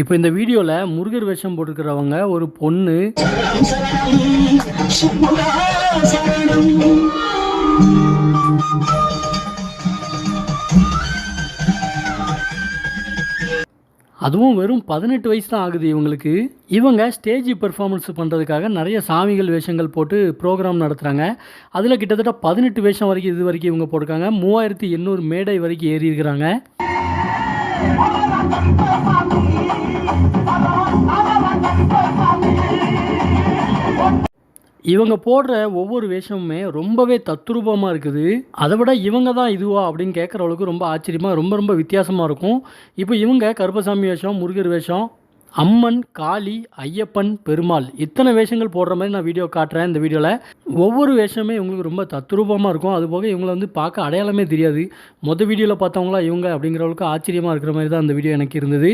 இப்போ இந்த வீடியோவில் முருகர் வேஷம் போட்டிருக்கிறவங்க ஒரு பொண்ணு. அதுவும் வெறும் பதினெட்டு வயசு தான் ஆகுது இவங்களுக்கு. இவங்க ஸ்டேஜ் பெர்ஃபார்மன்ஸ் பண்ணுறதுக்காக நிறைய சாமிகள் வேஷங்கள் போட்டு ப்ரோக்ராம் நடத்துகிறாங்க அதில் கிட்டத்தட்ட பதினெட்டு வேஷம் வரைக்கும் இது வரைக்கும் இவங்க போட்டிருக்காங்க. மூவாயிரத்தி எண்ணூறு மேடை வரைக்கும் ஏறி இருக்கிறாங்க இவங்க போடுற ஒவ்வொரு வேஷமுமே ரொம்பவே தத்ரூபமாக இருக்குது. அதை விட இவங்க தான் இதுவா அப்படின்னு கேட்குற அளவுக்கு ரொம்ப ஆச்சரியமாக ரொம்ப ரொம்ப வித்தியாசமாக இருக்கும். இப்போ இவங்க கருப்பசாமி வேஷம் முருகர் வேஷம் அம்மன் காளி ஐயப்பன் பெருமாள் இத்தனை வேஷங்கள் போடுற மாதிரி நான் வீடியோ காட்டுறேன் இந்த வீடியோவில் ஒவ்வொரு வேஷமே இவங்களுக்கு ரொம்ப தத்ரூபமாக இருக்கும். அதுபோக இவங்களை வந்து பார்க்க அடையாளமே தெரியாது. மொதல் வீடியோவில் பார்த்தவங்களா இவங்க அப்படிங்கிறவங்களுக்கு ஆச்சரியமாக இருக்கிற மாதிரி தான் அந்த வீடியோ எனக்கு இருந்தது.